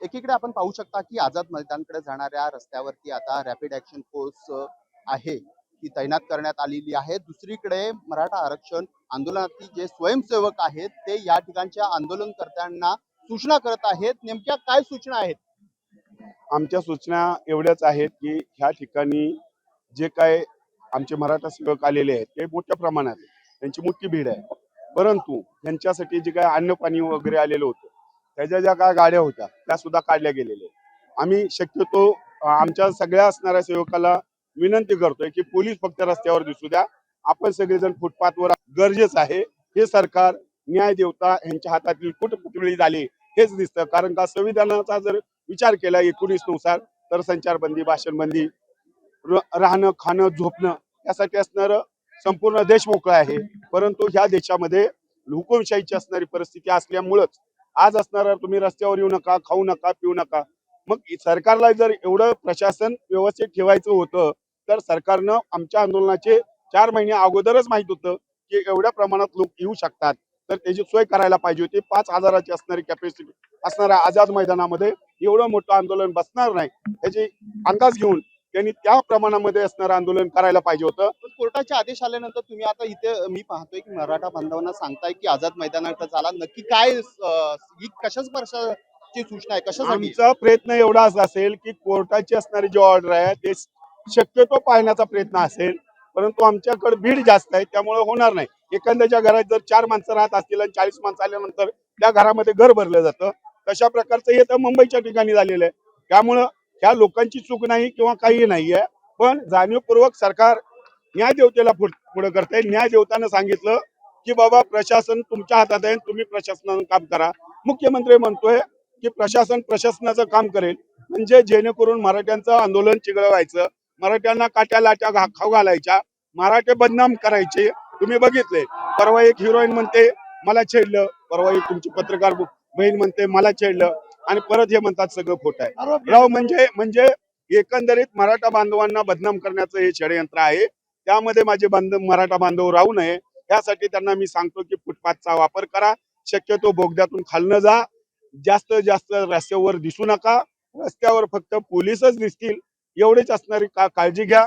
एकीकडे आपण पाहू शकता की आझाद मैदानकडे जाणाऱ्या रस्त्यावरती आता रॅपिड ऍक्शन फोर्स आहे. ती तैनात करण्यात आलेली आहे. दुसरीकडे मराठा आरक्षण आंदोलनातील जे स्वयंसेवक आहेत ते या ठिकाणच्या आंदोलनकर्त्यांना सूचना करत आहेत. नेमक्या काय सूचना आहेत? आमच्या सूचना एवढ्याच आहेत की ह्या ठिकाणी जे काय आमचे मराठा सेवक आलेले आहेत ते मोठ्या प्रमाणात त्यांची मोठी भीड आहे. परंतु त्यांच्यासाठी जे काय अन्न पाणी वगैरे आलेलं होतं त्याच्या ज्या काय गाड्या होत्या त्या सुद्धा काढल्या गेलेल्या आम्ही शक्यतो आमच्या सगळ्या असणाऱ्या सेवकाला विनंती करतोय की पोलीस फक्त रस्त्यावर दिसू द्या. आपण सगळेजण फुटपाथवर गरजेचं आहे. हे सरकार न्याय देवता यांच्या हातातील कुटपुतळी झाली हेच दिसतं. कारण का संविधानाचा जर विचार केला एकोणीसनुसार तर संचारबंदी भाषणबंदी राहणं खाणं झोपणं यासाठी असणारं संपूर्ण देश मोकळा आहे. परंतु ह्या देशामध्ये हुकुमशाहीची असणारी परिस्थिती असल्यामुळंच आज असणार तुम्ही रस्त्यावर येऊ नका खाऊ नका पिऊ नका. मग सरकारला जर एवढं प्रशासन व्यवस्थित ठेवायचं होतं तर सरकारनं आमच्या आंदोलनाचे चार महिने अगोदरच माहीत होतं की एवढ्या प्रमाणात लोक येऊ शकतात. तर त्याची सोय करायला पाहिजे होती. पाच हजाराची असणारी कॅपॅसिटी असणाऱ्या आझाद मैदानामध्ये एवढं मोठं आंदोलन बसणार नाही. याची अंदाज घेऊन त्यांनी त्या प्रमाणामध्ये असणारं आंदोलन करायला पाहिजे होतं. पण कोर्टाचे आदेश आल्यानंतर तुम्ही आता इथे मी पाहतोय की मराठा बांधवांना सांगताय की आझाद मैदानाकडे झाला नक्की काय अं, ही कशाच वर्षाची सूचना आहे? कशासाठी? आमचा प्रयत्न एवढाच असेल की कोर्टाची असणारी जी ऑर्डर आहे ते शक्यतो पाळण्याचा प्रयत्न असेल. परंतु आमच्याकडे भीड जास्त आहे त्यामुळे होणार नाही. एखाद्याच्या घरात जर चार माणसं राहत असतील आणि चाळीस माणसं आल्यानंतर त्या घरामध्ये घर भरलं जातं तशा प्रकारचं हे तर मुंबईच्या ठिकाणी झालेलं आहे. त्यामुळं ह्या लोकांची चूक नाही किंवा काही नाही आहे पण जाणीवपूर्वक सरकार न्याय देवतेला पुढे करते न्याय देवतानं सांगितलं की बाबा प्रशासन तुमच्या हातात आहे तुम्ही प्रशासनानं काम करा. मुख्यमंत्री म्हणतोय की प्रशासन प्रशासनाचं काम करेल. म्हणजे जेणेकरून मराठ्यांचं आंदोलन चिघळवायचं. मराठ्यांना काट्या लाट्या घा- खाऊ घालायच्या. मराठे बदनाम करायचे. तुम्ही बघितले. परवा एक हिरोईन म्हणते मला छेडलं. परवा एक तुमची पत्रकार बहीण म्हणते मला छेडलं. आणि परत हे म्हणतात सगळं खोटं आहे. राव म्हणजे म्हणजे एकंदरीत मराठा बांधवांना बदनाम करण्याचं हे षडयंत्र आहे. त्यामध्ये माझे बांधव मराठा बांधव राहू नये. यासाठी त्यांना मी सांगतो की फुटपाथचा वापर करा. शक्यतो बोगद्यातून खालनं जा. जास्त जास्त रस्त्यावर दिसू नका. रस्त्यावर फक्त पोलीसच दिसतील. एवढीच असणारी का- काळजी घ्या.